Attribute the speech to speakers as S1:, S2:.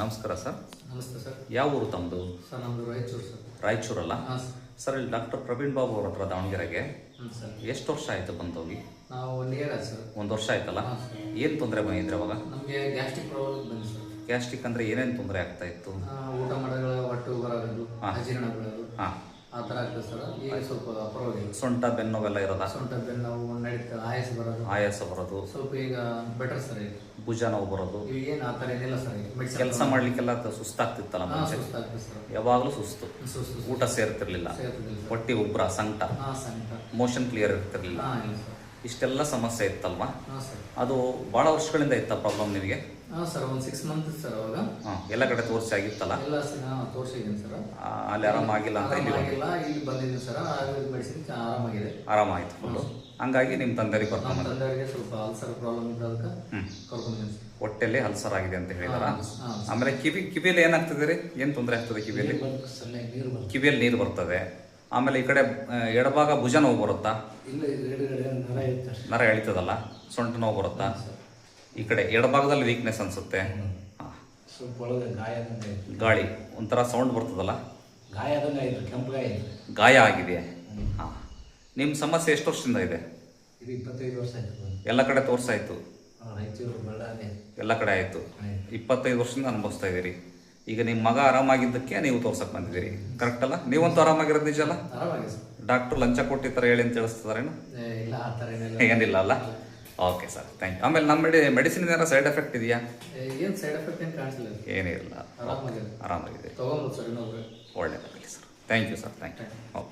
S1: ನಮಸ್ಕಾರ ಸರ್.
S2: ನಮಸ್ತೆ ಸರ್.
S1: ಯಾವ ಊರು ತಮ್ಮದು
S2: ಸರ್ ನಮ್ಮದು ರಾಯಚೂರು ಸರ್.
S1: ರಾಯಚೂರಲ್ಲ
S2: ಹಾಂ ಸರ್.
S1: ಸರ್ ಇಲ್ಲಿ ಡಾಕ್ಟರ್ ಪ್ರವೀಣ್ ಬಾಬು ಅವ್ರ ಹತ್ರ ದಾವಣಗೆರೆಗೆ.
S2: ಹ್ಞೂ ಸರ್.
S1: ಎಷ್ಟು ವರ್ಷ ಆಯಿತು ಬಂದೋಗಿ?
S2: ನಾವು ಒನ್ ಇಯರ್ ಆಯ್ತು ಸರ್.
S1: ಒಂದು ವರ್ಷ ಆಯ್ತಲ್ಲ?
S2: ಹಾಂ ಸರ್.
S1: ಏನು ತೊಂದರೆ ಬಂದಿದ್ರೆ ಅವಾಗ?
S2: ನಮಗೆ gastric problem gastric sir.
S1: Gastric ಅಂದರೆ ಏನೇನು ತೊಂದರೆ ಆಗ್ತಾ ಇತ್ತು?
S2: ಆ, ಊಟ ಮಾಡೋಗಳ ಹೊಟ್ಟೆ ಬರೋದು
S1: ಹಾಂ.
S2: ಅಜೀರ್ಣ ಬೀಳೋದು
S1: ಹಾಂ.
S2: ಆ ಥರ ಆಗ್ತದೆ ಸರ್. ಈಗ ಸ್ವಲ್ಪ ಪರವಾಗಿಲ್ಲ.
S1: ಸೊಂಟ ಬೆನ್ನೋವೆಲ್ಲ ಇರೋದ?
S2: ಸೊಂಟ ಬೆನ್ನು ನಾವು ನಡೀತದೆ. ಆಯಾಸ ಬರೋದು.
S1: ಆಯಾಸ ಬರೋದು.
S2: ಸ್ವಲ್ಪ ಈಗ ಬೆಟರ್ ಸರ್ ಈಗ.
S1: ಭುಜ ನೋವು ಬರೋದು.
S2: ಏನು ಆ ಥರ ಏನಿಲ್ಲ ಸರ್
S1: ಕೆಲಸ ಮಾಡ್ಲಿಕ್ಕೆಲ್ಲ ತ- ಸುಸ್ತಾಗ್ತಿತ್ತಲ್ಲ
S2: ಹಾಂ
S1: ಮುಂಚೆ?
S2: ಸುಸ್ತಾಗ್ತದೆ ಸರ್.
S1: ಯಾವಾಗಲೂ ಸುಸ್ತು.
S2: ಸುಸ್ತು
S1: ಊಟ ಸೇರ್ತಿರ್ಲಿಲ್ಲ.
S2: ಸರ್.
S1: ಹೊಟ್ಟಿ ಉಬ್ರ ಸಂಕಟ
S2: ಹಾಂ ಸಂಕಟ
S1: ಮೋಷನ್ ಕ್ಲಿಯರ್ ಇರ್ತಿರ್ಲಿಲ್ಲ.
S2: ಹಾಂ ಇಲ್ಲ ಸರ್.
S1: ಇಷ್ಟೆಲ್ಲ ಸಮಸ್ಯೆ ಇತ್ತಲ್ವಾ?
S2: ಹಾಂ ಸರ್.
S1: ಅದು ಭಾಳ ವರ್ಷಗಳಿಂದ ಇತ್ತ ಪ್ರಾಬ್ಲಮ್ ನಿಮಗೆ?
S2: ಹಾಂ ಸರ್ ಒಂದು ಸಿಕ್ಸ್ ಮಂತ್ ಸರ್ ಅವಾಗ.
S1: ಹಾಂ ಎಲ್ಲ ಕಡೆ ತೋರಿಸಿ ಆಗಿತ್ತಲ್ಲ?
S2: ಎಲ್ಲ ಹಾಂ ತೋರಿಸಿದ್ದೀನಿ ಸರ್.
S1: ಆ, ಅಲ್ಲಿ ಆರಾಮಾಗಿಲ್ಲ ಅಂತ ಇಲ್ಲಿ ಬಂದೆ.
S2: ಆರಾಮಾಗಿಲ್ಲ ಇಲ್ಲಿ ಬಂದಿದ್ದೀನಿ ಸರ್. ಆಯುರ್ವೇದ ಮೆಡಿಸಿನ್ ಆರಾಮಾಗಿದೆ.
S1: ಆರಾಮಾಯ್ತು ಫುಲ್ಲು ಹಂಗಾಗಿ ನಿಮ್ಮ ತಂದೆರಿಗೆ
S2: ನಮ್ಮ ತಂದೆಯವರಿಗೆ ಸ್ವಲ್ಪ ಅಲ್ಸರ್ ಪ್ರಾಬ್ಲಮ್ ಇದ್ದದಕ್ಕೆ ಕರ್ಕೊಂಡಿದ್ದೀನಿ ಸರ್.
S1: ಹೊಟ್ಟೆಲ್ಲಿ ಹಲ್ಸರ್ ಆಗಿದೆ ಅಂತ ಹೇಳಿದಾರ?
S2: ಹಾಂ.
S1: ಆಮೇಲೆ ಕಿವಿ ಕಿವಿಯಲ್ಲಿ ಏನಾಗ್ತದೆ ರೀ? ಏನು ತೊಂದರೆ ಆಗ್ತದೆ ಕಿವಿಯಲ್ಲಿ?
S2: ಸರಿಯಾಗಿ ನೀರು
S1: ಕಿವಿಯಲ್ಲಿ ನೀರು ಬರ್ತದೆ. ಆಮೇಲೆ ಈ ಕಡೆ ಎಡಭಾಗ ಭುಜ ನೋವು ಬರುತ್ತಾ?
S2: ನರ
S1: ಎಳಿತದಲ್ಲ? ಸೊಂಟ ನೋವು ಬರುತ್ತಾ? ಈ ಕಡೆ ಎಡಭಾಗದಲ್ಲಿ ವೀಕ್ನೆಸ್ ಅನ್ಸುತ್ತೆ. ಗಾಳಿ ಒಂಥರ ಸೌಂಡ್ ಬರ್ತದಲ್ಲ?
S3: ಗಾಯ
S1: ಆಗಿದೆ ಹಾಂ. ನಿಮ್ಮ ಸಮಸ್ಯೆ ಎಷ್ಟು ವರ್ಷದಿಂದ ಇದೆ? ಎಲ್ಲ ಕಡೆ ತೋರ್ಸಾಯ್ತು? ಎಲ್ಲ ಕಡೆ ಆಯಿತು.
S3: ಆಯ್ತು.
S1: ಇಪ್ಪತ್ತೈದು ವರ್ಷದಿಂದ ಅನುಭವಿಸ್ತಾ ಇದ್ದೀರಿ. ಈಗ ನಿಮ್ಮ ಮಗ ಆರಾಮಾಗಿದ್ದಕ್ಕೆ ನೀವು ತೋರ್ಸಕ್ ಬಂದಿದ್ದೀರಿ. ಕರೆಕ್ಟ್ ಅಲ್ಲ? ನೀವಂತೂ ಆರಾಮಾಗಿರೋದು ನಿಜ ಅಲ್ಲ? ಡಾಕ್ಟರ್ ಲಂಚ ಕೊಟ್ಟು ಈ ಥರ ಹೇಳಿ ಅಂತ ತಿಳಿಸ್ತಿದಾರೇನು
S2: ಥರ ಏನಿಲ್ಲ.
S1: ಅಲ್ಲ? ಓಕೆ ಸರ್ ಥ್ಯಾಂಕ್ ಯು ಆಮೇಲೆ ನಮ್ಮ ಮೆಡಿ ಮೆಡಿಸಿನ್ ಏನಾರ ಸೈಡ್ ಎಫೆಕ್ಟ್ ಇದೆಯಾ?
S2: ಏನು ಸೈಡ್ ಎಫೆಕ್ಟ್ ಏನು ಕಾಣಿಸಿಲ್ಲ
S1: ಏನಿಲ್ಲ.
S2: ಆರಾಮಾಗಿದೆ.
S1: ಒಳ್ಳೆಯದಾಗಲಿ sir thank you sir thank you okay